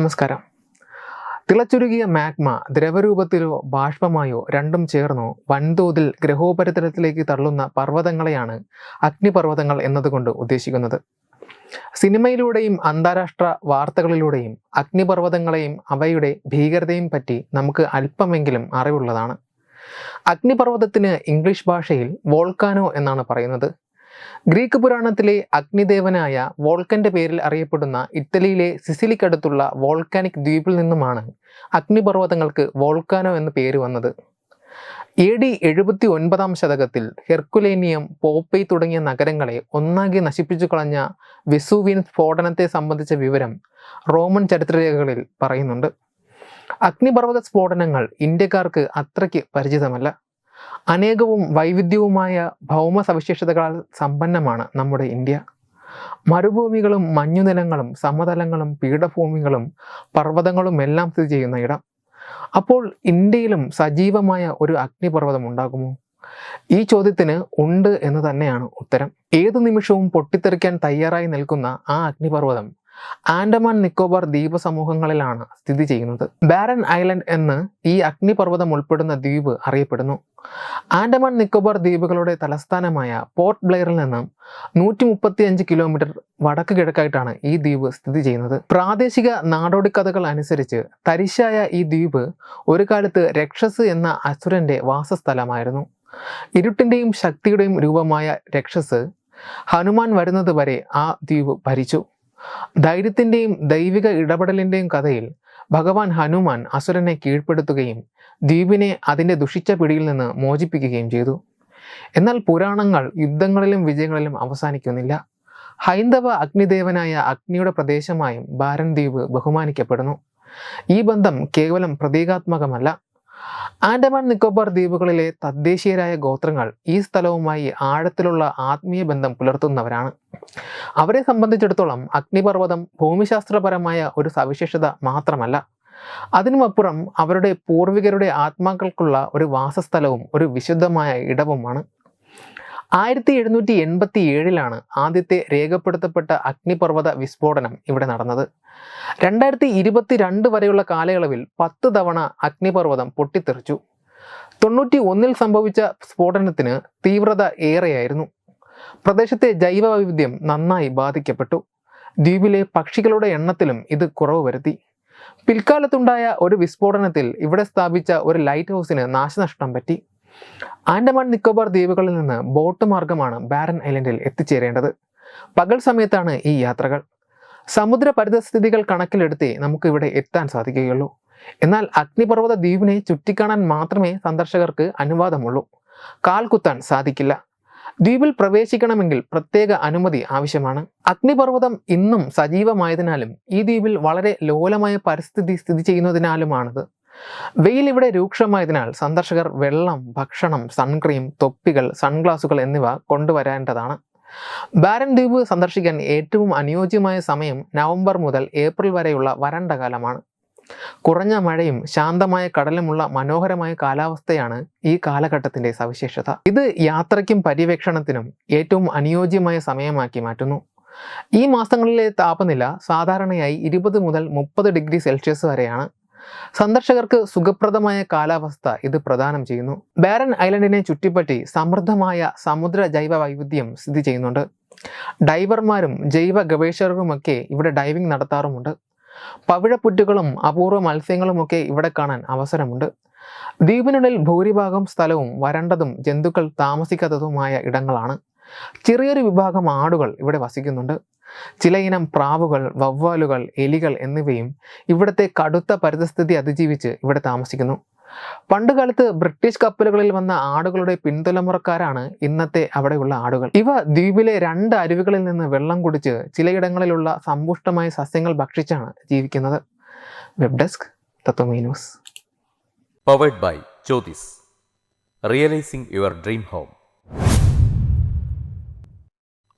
നമസ്കാരം. തിളച്ചുരുകിയ മാഗ്മ ദ്രവരൂപത്തിലോ ബാഷ്പമായോ രണ്ടും ചേർന്നോ വൻതോതിൽ ഗ്രഹോപരിതലത്തിലേക്ക് തള്ളുന്ന പർവതങ്ങളെയാണ് അഗ്നിപർവതങ്ങൾ എന്നതുകൊണ്ട് ഉദ്ദേശിക്കുന്നത്. സിനിമയിലൂടെയും അന്താരാഷ്ട്ര വാർത്തകളിലൂടെയും അഗ്നിപർവതങ്ങളെയും അവയുടെ ഭീകരതയും പറ്റി നമുക്ക് അല്പമെങ്കിലും അറിവുള്ളതാണ്. അഗ്നിപർവതത്തിന് ഇംഗ്ലീഷ് ഭാഷയിൽ വോൾക്കാനോ എന്നാണ് പറയുന്നത്. ഗ്രീക്ക് പുരാണത്തിലെ അഗ്നിദേവനായ വോൾക്കന്റെ പേരിൽ അറിയപ്പെടുന്ന ഇറ്റലിയിലെ സിസിലിക്കടുത്തുള്ള വോൾക്കാനിക് ദ്വീപിൽ നിന്നുമാണ് അഗ്നിപർവതങ്ങൾക്ക് വോൾക്കാനോ എന്ന പേര് വന്നത്. എ ഡി എഴുപത്തി ഒൻപതാം ശതകത്തിൽ ഹെർക്കുലേനിയം പോപ്പൈ തുടങ്ങിയ നഗരങ്ങളെ ഒന്നാകെ നശിപ്പിച്ചു കളഞ്ഞ വെസൂവിയൻ സ്ഫോടനത്തെ സംബന്ധിച്ച വിവരം റോമൻ ചരിത്രരേഖകളിൽ പറയുന്നുണ്ട്. അഗ്നിപർവത സ്ഫോടനങ്ങൾ ഇന്ത്യക്കാർക്ക് അത്രയ്ക്ക് പരിചിതമല്ല. അനേകവും വൈവിധ്യവുമായ ഭൗമ സവിശേഷതകളാൽ സമ്പന്നമാണ് നമ്മുടെ ഇന്ത്യ. മരുഭൂമികളും മഞ്ഞുനിലങ്ങളും സമതലങ്ങളും പീഠഭൂമികളും പർവതങ്ങളും എല്ലാം സ്ഥിതി ചെയ്യുന്ന ഇടം. അപ്പോൾ ഇന്ത്യയിലും സജീവമായ ഒരു അഗ്നിപർവതം ഉണ്ടാകുമോ? ഈ ചോദ്യത്തിന് ഉണ്ട് എന്ന് തന്നെയാണ് ഉത്തരം. ഏതു നിമിഷവും പൊട്ടിത്തെറിക്കാൻ തയ്യാറായി നിൽക്കുന്ന ആ അഗ്നിപർവതം ആൻഡമാൻ നിക്കോബാർ ദ്വീപ സമൂഹങ്ങളിലാണ് സ്ഥിതി ചെയ്യുന്നത്. ബാരൻ ഐലൻഡ് എന്ന് ഈ അഗ്നിപർവതം ഉൾപ്പെടുന്ന ദ്വീപ് അറിയപ്പെടുന്നു. ആൻഡമാൻ നിക്കോബാർ ദ്വീപുകളുടെ തലസ്ഥാനമായ പോർട്ട് ബ്ലെയറിൽ നിന്നും നൂറ്റി മുപ്പത്തി അഞ്ച് കിലോമീറ്റർ വടക്ക് കിഴക്കായിട്ടാണ് ഈ ദ്വീപ് സ്ഥിതി ചെയ്യുന്നത്. പ്രാദേശിക നാടോടി കഥകൾ അനുസരിച്ച് തരിശായ ഈ ദ്വീപ് ഒരു കാലത്ത് രക്ഷസ് എന്ന അസുരന്റെ വാസസ്ഥലമായിരുന്നു. ഇരുട്ടിന്റെയും ശക്തിയുടെയും രൂപമായ രക്ഷസ് ഹനുമാൻ വരുന്നത് വരെ ആ ദ്വീപ് ഭരിച്ചു. ധൈര്യത്തിന്റെയും ദൈവിക ഇടപെടലിന്റെയും കഥയിൽ ഭഗവാൻ ഹനുമാൻ അസുരനെ കീഴ്പ്പെടുത്തുകയും ദ്വീപിനെ അതിന്റെ ദുഷിച്ച പിടിയിൽ നിന്ന് മോചിപ്പിക്കുകയും ചെയ്തു. എന്നാൽ പുരാണങ്ങൾ യുദ്ധങ്ങളിലും വിജയങ്ങളിലും അവസാനിക്കുന്നില്ല. ഹൈന്ദവ അഗ്നിദേവനായ അഗ്നിയുടെ പ്രദേശമായും ബാരൻ ദ്വീപ് ബഹുമാനിക്കപ്പെടുന്നു. ഈ ബന്ധം കേവലം പ്രതീകാത്മകമല്ല. ആൻഡമാൻ നിക്കോബാർ ദ്വീപുകളിലെ തദ്ദേശീയരായ ഗോത്രങ്ങൾ ഈ സ്ഥലവുമായി ആഴത്തിലുള്ള ആത്മീയ ബന്ധം പുലർത്തുന്നവരാണ്. അവരെ സംബന്ധിച്ചിടത്തോളം അഗ്നിപർവതം ഭൂമിശാസ്ത്രപരമായ ഒരു സവിശേഷത മാത്രമല്ല. അതിനുമപ്പുറം അവരുടെ പൂർവികരുടെ ആത്മാക്കൾക്കുള്ള ഒരു വാസസ്ഥലവും ഒരു വിശുദ്ധമായ ഇടവുമാണ്. ആയിരത്തി എഴുന്നൂറ്റി എൺപത്തി ഏഴിലാണ് ആദ്യത്തെ രേഖപ്പെടുത്തപ്പെട്ട അഗ്നിപർവത വിസ്ഫോടനം ഇവിടെ നടന്നത്. രണ്ടായിരത്തി ഇരുപത്തി രണ്ട് വരെയുള്ള കാലയളവിൽ പത്ത് തവണ അഗ്നിപർവതം പൊട്ടിത്തെറിച്ചു. തൊണ്ണൂറ്റി ഒന്നിൽ സംഭവിച്ച സ്ഫോടനത്തിന് തീവ്രത ഏറെയായിരുന്നു. പ്രദേശത്തെ ജൈവ വൈവിധ്യം നന്നായി ബാധിക്കപ്പെട്ടു. ദ്വീപിലെ പക്ഷികളുടെ എണ്ണത്തിലും ഇത് കുറവ് വരുത്തി. പിൽക്കാലത്തുണ്ടായ ഒരു വിസ്ഫോടനത്തിൽ ഇവിടെ സ്ഥാപിച്ച ഒരു ലൈറ്റ് ഹൗസിന് നാശനഷ്ടം പറ്റി. ആൻഡമാൻ നിക്കോബാർ ദ്വീപുകളിൽ നിന്ന് ബോട്ട് മാർഗമാണ് ബാരൻ ഐലൻഡിൽ എത്തിച്ചേരേണ്ടത്. പകൽ സമയത്താണ് ഈ യാത്രകൾ. സമുദ്ര പരിതസ്ഥിതികൾ കണക്കിലെടുത്തേ നമുക്ക് ഇവിടെ എത്താൻ സാധിക്കുകയുള്ളൂ. എന്നാൽ അഗ്നിപർവത ദ്വീപിനെ ചുറ്റിക്കാണാൻ മാത്രമേ സന്ദർശകർക്ക് അനുവാദമുള്ളൂ. കാൽ കുത്താൻ സാധിക്കില്ല. ദ്വീപിൽ പ്രവേശിക്കണമെങ്കിൽ പ്രത്യേക അനുമതി ആവശ്യമാണ്. അഗ്നിപർവതം ഇന്നും സജീവമായതിനാലും ഈ ദ്വീപിൽ വളരെ ലോലമായ പരിസ്ഥിതി സ്ഥിതി ചെയ്യുന്നതിനാലുമാണിത്. വെയിൽ ഇവിടെ രൂക്ഷമായതിനാൽ സന്ദർശകർ വെള്ളം ഭക്ഷണം സൺക്രീം തൊപ്പികൾ സൺഗ്ലാസുകൾ എന്നിവ കൊണ്ടുവരേണ്ടതാണ്. ബാരൻ ദ്വീപ് സന്ദർശിക്കാൻ ഏറ്റവും അനുയോജ്യമായ സമയം നവംബർ മുതൽ ഏപ്രിൽ വരെയുള്ള വരണ്ട കാലമാണ്. കുറഞ്ഞ മഴയും ശാന്തമായ കടലുമുള്ള മനോഹരമായ കാലാവസ്ഥയാണ് ഈ കാലഘട്ടത്തിന്റെ സവിശേഷത. ഇത് യാത്രയ്ക്കും പര്യവേക്ഷണത്തിനും ഏറ്റവും അനുയോജ്യമായ സമയമാക്കി മാറ്റുന്നു. ഈ മാസങ്ങളിലെ താപനില സാധാരണയായി ഇരുപത് മുതൽ മുപ്പത് ഡിഗ്രി സെൽഷ്യസ് വരെയാണ്. സന്ദർശകർക്ക് സുഖപ്രദമായ കാലാവസ്ഥ ഇത് പ്രദാനം ചെയ്യുന്നു. ബാരൻ ഐലൻഡിനെ ചുറ്റിപ്പറ്റി സമൃദ്ധമായ സമുദ്ര ജൈവ വൈവിധ്യം സ്ഥിതി ചെയ്യുന്നുണ്ട്. ഡൈവർമാരും ജൈവ ഗവേഷകരുമൊക്കെ ഇവിടെ ഡൈവിംഗ് നടത്താറുമുണ്ട്. പവിഴപ്പുറ്റുകളും അപൂർവ മത്സ്യങ്ങളുമൊക്കെ ഇവിടെ കാണാൻ അവസരമുണ്ട്. ദ്വീപിനുള്ളിൽ ഭൂരിഭാഗം സ്ഥലവും വരണ്ടതും ജന്തുക്കൾ താമസിക്കാത്തതുമായ ഇടങ്ങളാണ്. ചെറിയൊരു വിഭാഗം ആടുകൾ ഇവിടെ വസിക്കുന്നുണ്ട്. ചിലയിനം പ്രാവുകൾ വവ്വാലുകൾ എലികൾ എന്നിവയും ഇവിടുത്തെ കടുത്ത പരിതസ്ഥിതി അതിജീവിച്ച് ഇവിടെ താമസിക്കുന്നു. പണ്ടുകാലത്ത് ബ്രിട്ടീഷ് കപ്പലുകളിൽ വന്ന ആടുകളുടെ പിൻതലമുറക്കാരാണ് ഇന്നത്തെ അവിടെയുള്ള ആടുകൾ. ഇവ ദ്വീപിലെ രണ്ട് അരുവികളിൽ നിന്ന് വെള്ളം കുടിച്ച് ചിലയിടങ്ങളിലുള്ള സമ്പുഷ്ടമായ സസ്യങ്ങൾ ഭക്ഷിച്ചാണ് ജീവിക്കുന്നത്. Web desk Tatwamayi powered by Jyothis realising your dream home